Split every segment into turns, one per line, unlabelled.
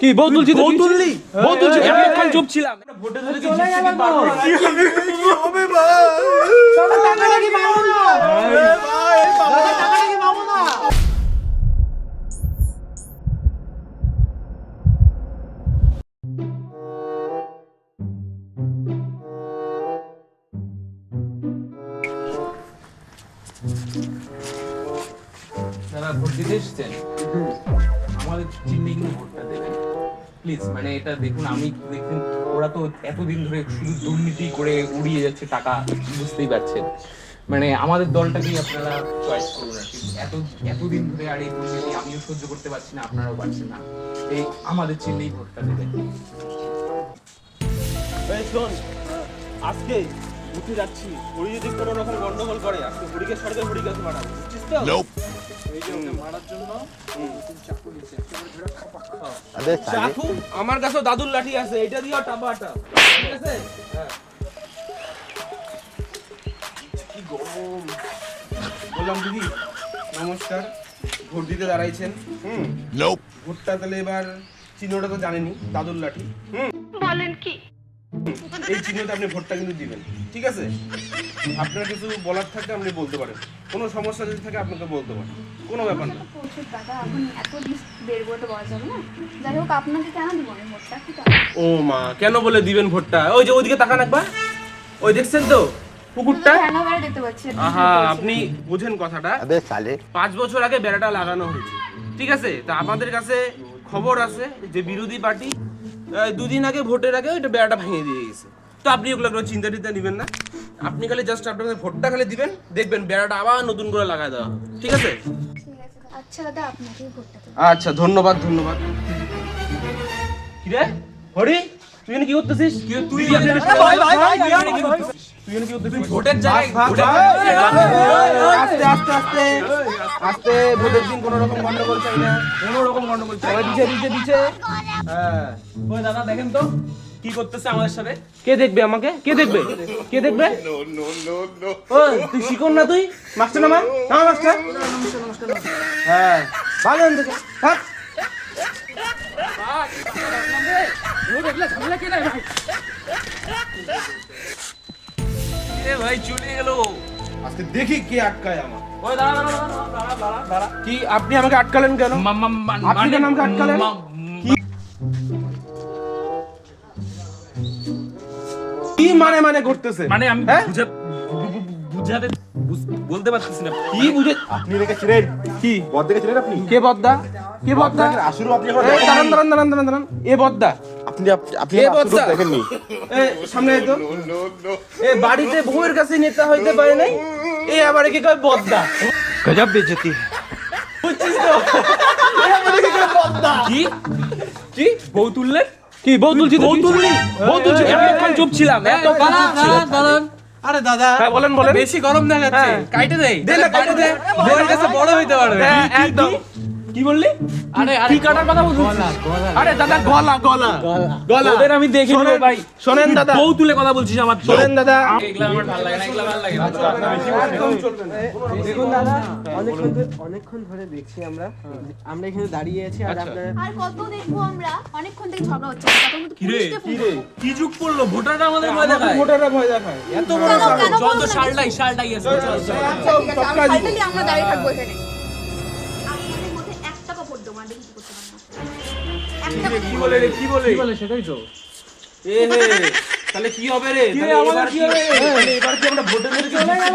কি বউ তুলছি
বউ? তুললি?
বউ তুলছি এতক্ষণ চুপ ছিলাম
ভোটে ধরে কি না?
ভোট দিতে এসেছেন? চিহ্নে কিন্তু ভোটটা দেবেন। প্লিজ মানে এটা দেখুন আমি দেখুন ওরা তো এতদিন ধরে শুধু দুর্নীতি করে উড়িয়ে যাচ্ছে টাকা বুঝতেই পারছেন। মানে আমাদের দলটাকেই আপনারা চয়েস করুন আর কি। এত এতদিন ধরে আর এই দুর্নীতি আমিও সহ্য করতে পারছি না আপনারাও পারছেন না। এই আমাদের চিহ্নেই ভোটটা দেবেন
আজকে বুথে যাচ্ছি। হরি যদি কোনো রকম গন্ডগোল করে আজকে হরিকে সরকার হরিকে আজকে মারাবো বুঝছিস তো? চাকু আমার কাছেও দাদুর লাঠি আছে এটা দিও টাপাটা। ঠিক আছে? হ্যাঁ। বললাম দিদি নমস্কার। ভোট দিতে দাঁড়াইছেন। হুম। ভোটটা তাহলে এবার চিহ্নটা তো জানেনি দাদুর লাঠি। হুম।
বলেন কি?
এই চিহ্নতে আপনি ভোটটা কিন্তু দিবেন। ঠিক আছে? আপনার কিছু বলার থাকলে আপনি বলতে পারেন। কোনো সমস্যা যদি থাকে আপনাকে বলতে পারেন। কোনো ব্যাপার না। ও মা কেন বলে দিবেন ভোটটা? ওই যে ওইদিকে তাকান একবার। ওই দেখছেন তো পুকুরটা?
দেখতে
আহা আপনি বুঝেন কথাটা। পাঁচ বছর আগে বেড়াটা লাগানো হয়েছে। ঠিক আছে? তা আমাদের কাছে খবর আছে যে বিরোধী পার্টি দুদিন আগে ভোটের আগে ওইটা বেড়াটা ভেঙে দিয়ে গেছে তো আপনি ওগুলো কোনো চিন্তা টিন্তা নেবেন না আপনি খালি জাস্ট আপনাদের ভোটটা খালি দিবেন দেখবেন বেড়াটা আবার নতুন করে লাগাই দেওয়া হবে। ঠিক আছে
আচ্ছা দাদা আপনাকেই ভোটটা
আচ্ছা ধন্যবাদ ধন্যবাদ কিরে হরি তুই এখানে কি করতেছিস তুই তুই কি করতেছিস
ভোটের জায়গায় ভোটের
আস্তে আস্তে আস্তে ভোটের দিন কোনো রকম গন্ডগোল চাই না।
কোনো রকম গন্ডগোল চাই না।
দিছে দিছে দিছে। হ্যাঁ।
ওই দাদা দেখেন তো কি করতেছে আমাদের সাথে।
কে দেখবে আমাকে? কে দেখবে? কে দেখবে? ও তুই শিখুন না তুই? মাস্টার নামা নামা মাস্টার? হ্যাঁ। ভালো থেকে থাক।
ভাই চলে গেল
আজকে দেখি কে আটকায় আমার কি আপনি আমাকে আটকালেন কেন? আপনি
মানে-
কেন আমাকে আটকালেন? কি? মানে মানে করতেছে?
মানে আমি
হ্যাঁ?
বুঝা বুঝাতে বলতে পারতেছি না।
কি বুঝে
আপনি রেখে ছিলেন?
কি?
বদ্দাকে ছিলেন আপনি?
কে বদ্দা? কে বদ্দা?
আসুরও আপনি
দাঁড়ান দাঁড়ান দাঁড়ান দাঁড়ান। এ বদ্দা।
আপনি আপনি
কে?
দেখেননি।
সামনে তো। এ বাড়িতে বউয়ের কাছে নেতা হইতে পারে নাই? এ আবার একে কয় বদ্দা।
গজব বেজতি।
বুঝছিস তো? বদ্দা।
কি?
কি?
বউ তুললেন কি বউ তুলছি
বউ তুললি?
বউ তুলছি এতক্ষণ চুপ ছিলাম। এতক্ষণ চুপ ছিলাম।
আরে দাদা
হ্যাঁ বলেন বলেন।
বেশি গরম দেখাচ্ছে।
হ্যাঁ।
কাইটে দেই
দে না, কাইটে দে।
বউয়ের কাছে বড় হইতে পারবে।
হ্যাঁ, একদম। কি বললি?
আরে আরে
কি কাটার কথা বলছিস?
আরে দাদা গলা গলা। গলা।
ওদের আমি রে
শোনেন
ভাই।
শোনেন দাদা।
বউ তুলে কথা বলছিস আমার।
শোনেন দাদা।
এগুলা আমার ভালো লাগে না এগুলা ভালো লাগে না।
একদম চলবে না।
দেখুন দাদা অনেকক্ষণ ধরে অনেকক্ষণ ধরে দেখছি আমরা। আমরা এখানে দাঁড়িয়ে আছি আর আপনারা
আর কত দেখব আমরা? অনেকক্ষণ থেকে ঝগড়া হচ্ছে। পুলিশকে ফোন
কি যুগ পড়ল? ভোটাররা আমাদের ভয় দেখায়।
ভোটাররা ভয় দেখায়। এত বড়
কেন,
সাহস।
কেন
চল
বলব
তো শালটাই শালটাই আছে
আচ্ছা, আমরা দাঁড়িয়ে থাকব এখানে।
কি বলে রে কি বলে?
বলে সেটাই তো।
এ হে তাহলে কি হবে রে? তাহলে
আমাদের কি
কি
হবে?
তাহলে এবার কি আমরা ভোটে ধরে চলে গেল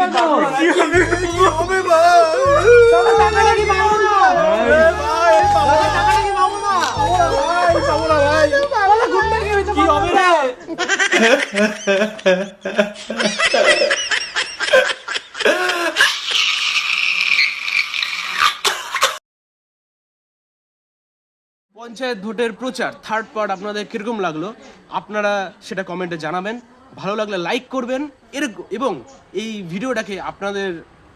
টাকা নাকি পাবো না। টাকা নাকি পাবো না। আমাদের গুন্ডা কি হয়েছে
কি হবে রে? পঞ্চায়েত ভোটের প্রচার থার্ড পার্ট আপনাদের কীরকম লাগল? আপনারা সেটা কমেন্টে জানাবেন। ভালো লাগলে লাইক করবেন। এরকম এবং এই ভিডিওটাকে আপনাদের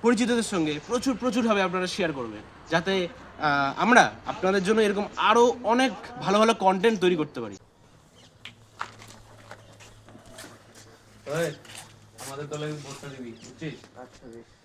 পরিচিতদের সঙ্গে প্রচুর প্রচুরভাবে আপনারা শেয়ার করবেন। যাতে আমরা আপনাদের জন্য এরকম আরও অনেক ভালো ভালো কন্টেন্ট তৈরি করতে পারি।
আমাদের দলে ভোটটা দিবি বুঝছিস?
আচ্ছা বেশ।